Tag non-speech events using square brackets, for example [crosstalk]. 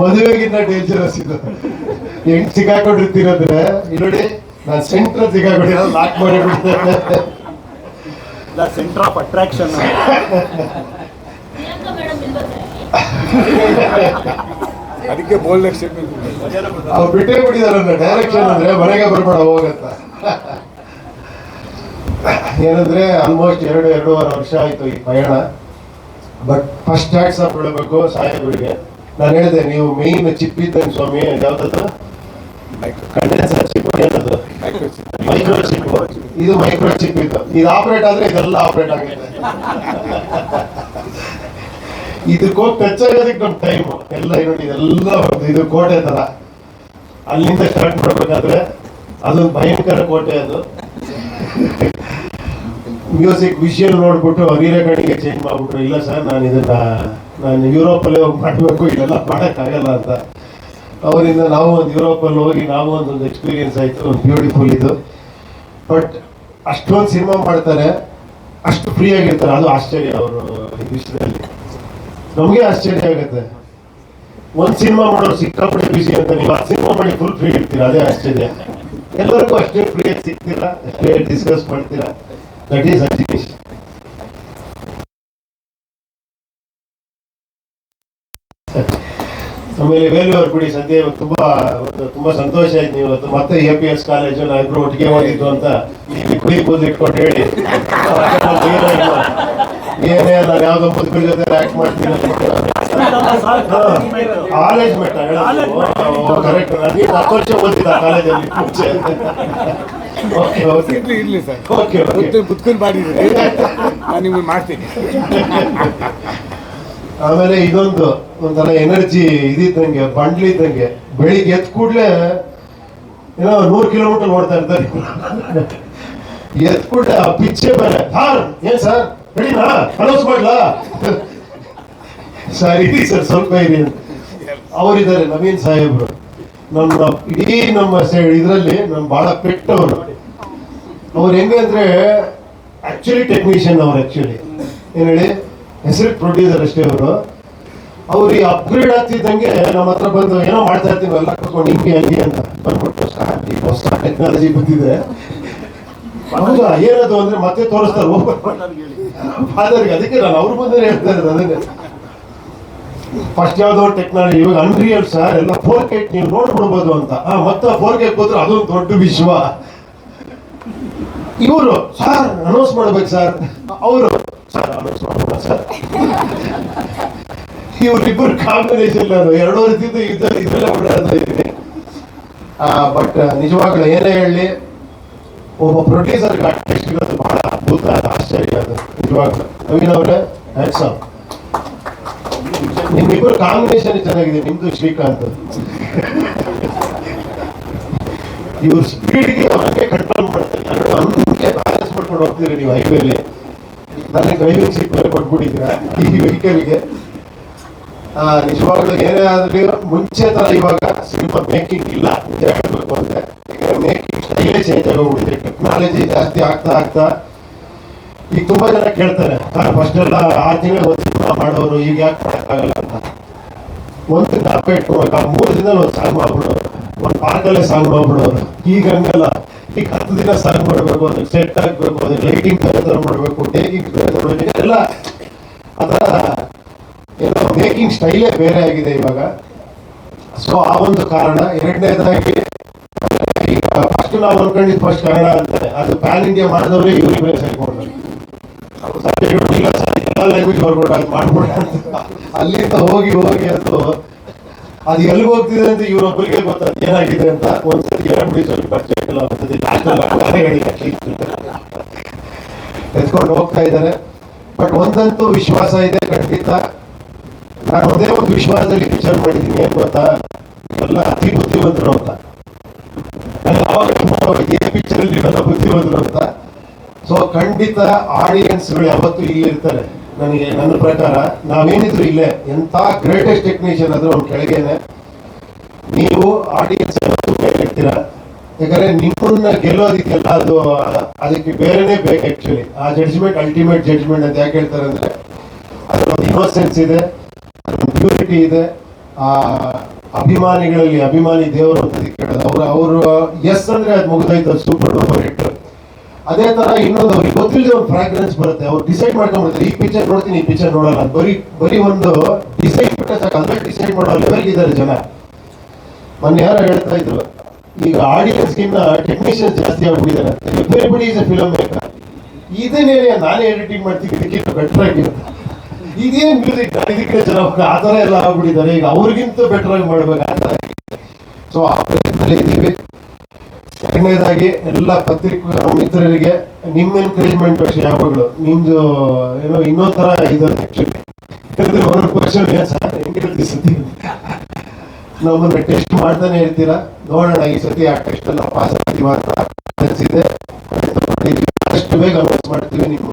ಮದುವೆಗಿನ್ನ dangerous ಇದು. ಹೆಂಗ್ ಸಿಕ್ಕಾಕೊಂಡಿರ್ತೀರಂದ್ರೆ ಇಲ್ಲಿ ನೋಡಿ ನಾನು ಸೆಂಟ್ರ್ ಸಿಗಾಕೊಂಡಿರೋ ಲಾಕ್ ಮಾಡಿಬಿಡ್ತೇನೆ ಸೆಂಟರ್ ಆಫ್ ಅಟ್ರಾಕ್ಷನ್ ಅದಕ್ಕೆ ಬೋಲ್ಡ್ ಸ್ಟೇಟ್ಮೆಂಟ್ ಅವ್ರು ಬಿಟ್ಟೇ ಅಂದ್ರೆ ಡೈರೆಕ್ಷನ್ ಅಂದ್ರೆ ಮನೆಗೆ ಬರ್ಬೇಡ ಹೋಗತ್ತ ಏನಂದ್ರೆ ಆಲ್ಮೋಸ್ಟ್ ಎರಡು ಎರಡೂವರೆ ವರ್ಷ ಆಯ್ತು ಈ ಪಯಣ. ಬಟ್ ಫಸ್ಟ್ ಹ್ಯಾಟ್ಸ್ ಆಫ್ ಬಿಡಬೇಕು ಸಾಹೇಬರಿಗೆ. ನಾನು ಹೇಳಿದೆ, ನೀವು ಮೇನ್ ಚಿಪ್ ಇದ್ದಂಗೆ ಸ್ವಾಮಿ, ಯಾವ್ದದು? ಇದು ಮೈಕ್ರೋ ಚಿಪ್ ಇದು. ಇದು ಆಪರೇಟ್ ಆದ್ರೆ ಇದೆಲ್ಲ ಆಪರೇಟ್ ಆಗುತ್ತೆ. ಇದಕ್ಕೆ ಟಚ್ ಆಗೋದಕ್ಕೆ ನಮ್ ಟೈಮ್ ಎಲ್ಲ ಇದೆಲ್ಲ ಒಂದು ಇದು ಕೋಟೆ ತರ. ಅಲ್ಲಿಂದ ಸ್ಟಾರ್ಟ್ ಮಾಡ್ಬೇಕಾದ್ರೆ ಅದೊಂದು ಭಯಂಕರ ಕೋಟೆ ಅದು. ಮ್ಯೂಸಿಕ್ ವಿಷಯಲ್ ನೋಡ್ಬಿಟ್ಟು ಹಿರೇಕಣಿಗೆ ಚೇಂಜ್ ಮಾಡ್ಬಿಟ್ರು. ಇಲ್ಲ ಸರ್ ನಾನು ಇದನ್ನ, ನಾನು ಯುರೋಪಲ್ಲಿ ಹೋಗಿ ಮಾಡಬೇಕು ಇಲ್ಲೆಲ್ಲ ಮಾಡೋಕ್ಕಾಗಲ್ಲ ಅಂತ. ಅವರಿಂದ ನಾವು ಒಂದು ಯುರೋಪಲ್ಲಿ ಹೋಗಿ ನಾವು ಒಂದೊಂದು ಎಕ್ಸ್ಪೀರಿಯನ್ಸ್ ಆಯಿತು, ಒಂದು ಬ್ಯೂಟಿಫುಲ್ ಇದು. ಬಟ್ ಅಷ್ಟೊಂದು ಸಿನಿಮಾ ಮಾಡ್ತಾರೆ, ಅಷ್ಟು ಫ್ರೀ ಆಗಿರ್ತಾರೆ. ಅದು ಆಶ್ಚರ್ಯ ಅವರು ವಿಷಯದಲ್ಲಿ. ನಮಗೆ ಆಶ್ಚರ್ಯ ಆಗುತ್ತೆ. ಒಂದು ಸಿನಿಮಾ ಮಾಡೋರು ಸಿಕ್ಕಾಪಟ್ಟೆ ಬಿಸಿ ಅಂತ ನೀವು ಆ ಸಿನಿಮಾ ಮಾಡಿ ಫುಲ್ ಫ್ರೀ ಇರ್ತೀರ? ಅದೇ ಆಶ್ಚರ್ಯ. ಎಲ್ಲರಿಗೂ ಅಷ್ಟೇ ಫ್ರೀ ಸಿಗ್ತೀರಾ? ಅಷ್ಟೇ ಡಿಸ್ಕಸ್ ಮಾಡ್ತೀರಾ? That is education. ಆಮೇಲೆ ವೇಲೂರ್ ಬಿಡಿ ಸದ್ಯ ಇವತ್ತು ತುಂಬಾ ತುಂಬಾ ಸಂತೋಷ ಆಯ್ತು ನೀವು. ಇವತ್ತು ಮತ್ತೆ ಎ ಪಿ ಎಸ್ ಕಾಲೇಜು ನಾವಿಬ್ರು ಒಟ್ಟಿಗೆ ಹೋಗಿದ್ದು ಅಂತ ಕುಡಿ ಕೂದಲು ಇಟ್ಕೊಂಡು ಹೇಳಿ. [laughs] ಏನೇ ನಾನು ಯಾವ್ದೋ ಮುದುಕರ ಜೊತೆ ಆಕ್ಟ್ ಮಾಡ್ತೀನಿ ಕಾಲೇಜ್ ಮೆಟ್ಟ ಕರೆಕ್ಟ್ ನೀವು ಹತ್ತು ವರ್ಷ ಓದಿದ್ದ ಕಾಲೇಜಲ್ಲಿ ಮುಂಚೆ ಇರ್ಲಿ ಇರ್ಲಿ ಸರ್. ಓಕೆ ಓಕೆ ಕುತ್ಕೊಂಡು ಮಾಡಿದ್ರಿ ನಾನು ನಿಮಗೆ ಮಾಡ್ತೀನಿ. ಆಮೇಲೆ ಇದೊಂದು ಒಂಥರ ಎನರ್ಜಿ ಇದಿದ್ದಂಗೆ ಬಂಡ್ಲಿ ಇದ್ದಂಗೆ. ಬೆಳಿಗ್ಗೆ ಎದ್ದ ಕೂಡಲೇ ಏನೋ ನೂರು ಕಿಲೋಮೀಟರ್ ಓಡ್ತಾ ಇರ್ತಾರೆ. ಎದ್ದ ಕೂಡಲೇ ಆ ಪಿಚ್ಚೆ ಬೇರೆ ಹಾರ್ ಏನ್ ಸರ್? ರೆಡಿನಾ ಅನೌನ್ಸ್ ಮಾಡ್ಲಾ? ಸರ್ ಇರಿ ಸರ್ ಸ್ವಲ್ಪ ಇರಿ. ಅವರಿದ್ದಾರೆ ನವೀನ್ ಸಾಹೇಬ್ರು. ನಮ್ಮ ಇಡೀ ನಮ್ಮ ಸೈಡ್ ಇದರಲ್ಲಿ ನಮ್ಮ ಬಹಳ ಪೆಟ್ಟವರು. ಅವ್ರು ಹೆಂಗೆ ಅಂದ್ರೆ ಆಕ್ಚುಲಿ ಟೆಕ್ನಿಷಿಯನ್ ಅವ್ರು ಆ್ಯಕ್ಚುಲಿ ಏನ್ ಹೇಳಿ? ಹೆಸರು ಪ್ರೊಡ್ಯೂಸರ್ ಅಷ್ಟೇ ಅವರು ಅವ್ರು ಈ ಅಪ್ಗ್ರೇಡ್ ಆಗ್ತಿದ್ದಂಗೆ ನಮ್ಮ ಹತ್ರ ಬಂದು ಏನೋ ಮಾಡ್ತಾ ಇರ್ತೀವಿ, ಎಲ್ಲ ಕೂತ್ಕೊಂಡು ಹಿಂಗೆ, ಹಂಗೆ ಅಂತ ಬಂದ್ಬಿಟ್ಟು ಹೊಸ ಟೆಕ್ನಾಲಜಿ ಬಂದಿದೆ. ಹೌದಾ? ಏನದು ಅಂದ್ರೆ ಮತ್ತೆ ತೋರಿಸ್ತಾರೆ. ಫಾದರ್ಗೆ ಅದಕ್ಕೆ ನಾನು ಅವ್ರು ಬಂದರೆ ಹೇಳ್ತಾ ಇರೋದು ಅದನ್ನೇ. ಫಸ್ಟ್ ಯಾವುದೋ ಟೆಕ್ನಾಲಜಿ ಇವಾಗ ಅನ್ರಿಯಲ್ ಸರ್ ಎಲ್ಲ ಫೋರ್ ಕೆಟ್ ನೀವು ನೋಡ್ಬಿಡ್ಬೋದು ಅಂತ. ಮತ್ತೆ ಫೋರ್ ಕೆ ಕೂತ್ರೆ ಅದೊಂದು ದೊಡ್ಡ ವಿಶ್ವ. ಇವರು. ಸರ್ ಅನೌನ್ಸ್ ಮಾಡ್ಬೇಕು ಸರ್. ಅವರು. ಸರ್ ಅನೌನ್ಸ್ ಮಾಡ್ಬೇಕು ಸರ್. ಇವರಿಬ್ಬರು ಕಾಂಬಿನೇಷನ್ ಎರಡೂ ರೀತಿಯಿಂದ ಯುದ್ಧ ಇದೆಲ್ಲ ಓಡಾಡ್ತಾ ಇದ್ದೀನಿ. ಬಟ್ ನಿಜವಾಗ್ಲೂ ಏನೇ ಹೇಳಿ, ಒಬ್ಬ ಪ್ರೊಡ್ಯೂಸರ್ ಕಾಂಟೆಕ್ಸ್ಟ್ ಬಹಳ ಅದ್ಭುತ ಆಶ್ಚರ್ಯ ಅದು. ನಿಜವಾಗ್ಲೂ. ನವೀನ್ ಅವರೇ ಹ್ಯಾಂಡ್ಸ್ ಆಫ್ ನಿಮ್ಮಿಬ್ಬರು ಕಾಂಬಿನೇಷನ್ ಚೆನ್ನಾಗಿದೆ. ನಿಮ್ದು ಶ್ರೀಕಾಂತ್. ಇವ್ರ ಸ್ಪೀಡ್ಗೆ ಅವರಿಗೆ ಕಂಟ್ರೋಲ್ ಮಾಡ್ತಾರೆ. ಮಾಡ್ಕೊಂಡು ಹೋಗ್ತೀರಿ ನೀವು ಹೈವೇಲಿ ನನಗೆ ಡ್ರೈವಿಂಗ್ ಸೀಟ್ ಮೇಲೆ ಕೊಟ್ಬಿಟ್ಟಿದ್ದೀರಾ ಈ ವೆಹಿಕಲ್ಗೆ ನಿಜವಾಗ್ಲೂ ಏನೇ ಆದ್ರೂ ಮುಂಚೆ ತರ ಇವಾಗ ಸಿನಿಮಾ ಮೇಕಿಂಗ್ ಇಲ್ಲ ಹೇಳ್ಬೇಕು ಅಂದ್ರೆ ಮೇಕಿಂಗ್ ಸ್ಟೈಲೇ ಚೇಂಜ್ ಆಗೋಗ್ಬಿಟ್ಟಿದೆ. ಟೆಕ್ನಾಲಜಿ ಜಾಸ್ತಿ ಆಗ್ತಾ ಆಗ್ತಾ ಈಗ ತುಂಬಾ ಜನ ಕೇಳ್ತಾರೆ ಫಸ್ಟ್ ಎಲ್ಲ ಆರು ತಿಂಗಳು ಒಂದು ಸಿನಿಮಾ ಮಾಡೋರು ಈಗ ಯಾಕೆ ಮಾಡೋಕ್ಕಾಗಲ್ಲ ಅಂತ. ಒಂದು ಜ್ಞಾಪಕ ಇಟ್ಕೋಬೇಕು ಆ ಮೂರು ದಿನ ಒಂದು ಸಾಂಗ್ ಮಾಡ್ಬಿಡೋರು, ಒಂದು ಪಾರ್ಕಲ್ಲೇ ಸಾಂಗ್ ಹೋಗ್ಬಿಡೋರು ಈಗ ಹಂಗಲ್ಲ. ಈಗ ಹತ್ತು ದಿನ ಸಾಂಗ್ ಮಾಡಬೇಕು ಅದಕ್ಕೆ ಸೆಟ್ ಆಗಬೇಕು ಅದಕ್ಕೆ ಲೈಟಿಂಗ್ ಬೇರೆ ಮಾಡಬೇಕು ಟೇಕಿಂಗ್ ಬೇರೆ ಎಲ್ಲ ಅದರ ಏನೋ ಮೇಕಿಂಗ್ ಸ್ಟೈಲೇ ಬೇರೆ ಆಗಿದೆ ಇವಾಗ. ಸೊ ಆ ಒಂದು ಕಾರಣ. ಎರಡನೇದಾಗಿ, ಈಗ ಫಸ್ಟ್ ನಾವು ಅನ್ಕೊಂಡಿದ್ದು ಫಸ್ಟ್ ಕನ್ನಡ ಅಂತಾರೆ ಅದು ಪ್ಯಾನ್ ಇಂಡಿಯಾ ಮಾಡಿದವ್ರೆ ಇವ್ರಿಗೆ ಬೇರೆ ಸೇರ್ಕೊಂಡ್ರು ಎಲ್ಲ ಲ್ಯಾಂಗ್ವೇಜ್ ಬರ್ಬೋದು ಅದು ಮಾಡ್ಬಿಡ ಅಂತ. ಅಲ್ಲಿಂದ ಹೋಗಿ ಹೋಗಿ ಅದು ಅದು ಎಲ್ಲಿ ಹೋಗ್ತಿದೆ ಅಂತ ಇವರೊಬ್ಬರಿಗೆ ಗೊತ್ತಾಗ ಏನಾಗಿದೆ ಅಂತ ಒಂದ್ಸತಿ ಹೇಳ್ಬಿಡಿ, ಸ್ವಲ್ಪ ಎತ್ಕೊಂಡು ಹೋಗ್ತಾ ಇದ್ದಾರೆ. ಬಟ್ ಒಂದಂತೂ ವಿಶ್ವಾಸ ಇದೆ, ಖಂಡಿತ. ನಾನು ಒಂದೇ ಒಂದು ವಿಶ್ವಾಸದಲ್ಲಿ ವಿಚಾರ ಮಾಡಿದ್ದೀನಿ, ಏನು ಗೊತ್ತಾ? ಎಲ್ಲ ಅತಿ. ಬುದ್ಧಿವಂತರು ಅಂತ ಅವಾಗ ಇದೇ ಪಿಕ್ಚರ್ ಬುದ್ಧಿವಂತರು ಅಂತ. ಸೊ ಖಂಡಿತ ಆಡಿಯನ್ಸ್ಗಳು ಯಾವತ್ತೂ ಇಲ್ಲಿ ಇರ್ತಾರೆ. ನನಗೆ ನನ್ನ ಪ್ರಕಾರ ನಾವೇನಿದ್ರು ಇಲ್ಲೇ ಎಂತ ಗ್ರೇಟೆಸ್ಟ್ ಟೆಕ್ನಿಷಿಯನ್ ಆದರೂ ಒಂದು ಕೆಳಗೇನೆ. ನೀವು ಆಡಿಯನ್ಸ್ ಯಾವತ್ತೂ ಯಾಕಂದರೆ ಯಾಕಂದ್ರೆ ನಿಮ್ಮನ್ನ ಗೆಲ್ಲೋದಿಕ್ಕೆಲ್ಲ ಅದು, ಅದಕ್ಕೆ ಬೇರೆನೇ ಬೇಕು ಆಕ್ಚುಲಿ ಆ ಜಡ್ಜ್ಮೆಂಟ್ ಅಲ್ಟಿಮೇಟ್ ಜಡ್ಜ್ಮೆಂಟ್ ಅಂತ ಯಾಕೆ ಹೇಳ್ತಾರೆ ಅಂದ್ರೆ ಅದರೊಂದು ಇನ್ನೋಸೆನ್ಸ್ ಇದೆ ಪ್ಯೂರಿಟಿ ಇದೆ, ಆ ಅಭಿಮಾನಿಗಳಲ್ಲಿ ಅಭಿಮಾನಿ ದೇವರು ಅಂತ ಅವ್ರು ಅವರು ಎಸ್ ಅಂದ್ರೆ ಅದು ಮುಗಿದೋಯ್ತು ಸೂಪರ್ ಡೂಪರ್ ಹಿಟ್ ಅದೇ ತರ ಇನ್ನೊಂದು ಅವ್ರಿಗೆ ಗೊತ್ತಿಲ್ಲದೆ ಒಂದು ಫ್ರಾಗ್ರೆನ್ಸ್ ಬರುತ್ತೆ. ಅವ್ರು ಡಿಸೈಡ್ ಮಾಡ್ಕೊಂಡ್ಬಿಡ್ತಾರೆ, ಈ ಪಿಕ್ಚರ್ ನೋಡ್ತೀನಿ, ಈ ಪಿಕ್ಚರ್ ನೋಡಲ್ಲ. ಬರೀ ಬರೀ ಒಂದು ಡಿಸೈಡ್ ಬಿಟ್ಟ ಸಾಕು. ಅದ್ರಲ್ಲಿ ಡಿಸೈಡ್ ಮಾಡೋ ಲೆವೆಲ್ ಇದ್ದಾರೆ ಜನ. ಮೊನ್ನೆ ಯಾರೋ ಹೇಳ್ತಾ ಇದ್ರು, ಈಗ ಆಡಿಯನ್ಸ್ಗಿನ್ನ ಟೆಕ್ನಿಷಿಯನ್ಸ್ ಜಾಸ್ತಿ ಆಗ್ಬಿಟ್ಟಿದ್ದಾರೆ everybody is a film maker ಇದನ್ನೇ ನಾನೇ ಎಡಿಟಿಂಗ್ ಮಾಡ್ತೀನಿ ಇದಕ್ಕಿಂತ ಬೆಟರ್ ಆಗಿರುತ್ತೆ. ಇದೇನ್ ಮ್ಯೂಸಿಕ್ ಇದಕ್ಕೆ ಜನ ಆ ಥರ ಎಲ್ಲ ಆಗ್ಬಿಟ್ಟಿದ್ದಾರೆ. ಈಗ ಅವ್ರಿಗಿಂತ ಬೆಟರ್ ಆಗಿ ಮಾಡ್ಬೇಕು ಆ ಥರ. ಸೊ ಆ ಪ್ರಯತ್ನದಲ್ಲಿ ಇದ್ದೀವಿ. ಎರಡನೇದಾಗಿ ಎಲ್ಲ ಪತ್ರಿಕಾ ಮಿತ್ರರಿಗೆ ನಿಮ್ಮ ಎನ್ಕರೇಜ್ಮೆಂಟ್ ಅಷ್ಟೇ ಯಾವಾಗಲೂ. ನಿಮ್ದು ಏನೋ ಇನ್ನೊಂದ್ ತರ ಇದೆ ಯಾಕಂದ್ರೆ ಅವ್ರ ಕ್ವಶನ್ ಸರ್? ಸತಿ? ನಮ್ಮನ್ನ ಟೆಸ್ಟ್ ಮಾಡ್ತಾನೆ ಇರ್ತೀರಾ? ನೋಡೋಣ ಈ ಸತಿ ಆ ಟೆಸ್ಟ್ ಎಲ್ಲ ಪಾಸ್ ಆಗ್ತೀವಿ ಅಂತ ಅನಿಸಿದೆ. ಅಷ್ಟು ಬೇಗ ಅನೌನ್ಸ್ ಮಾಡ್ತೀವಿ ನೀವು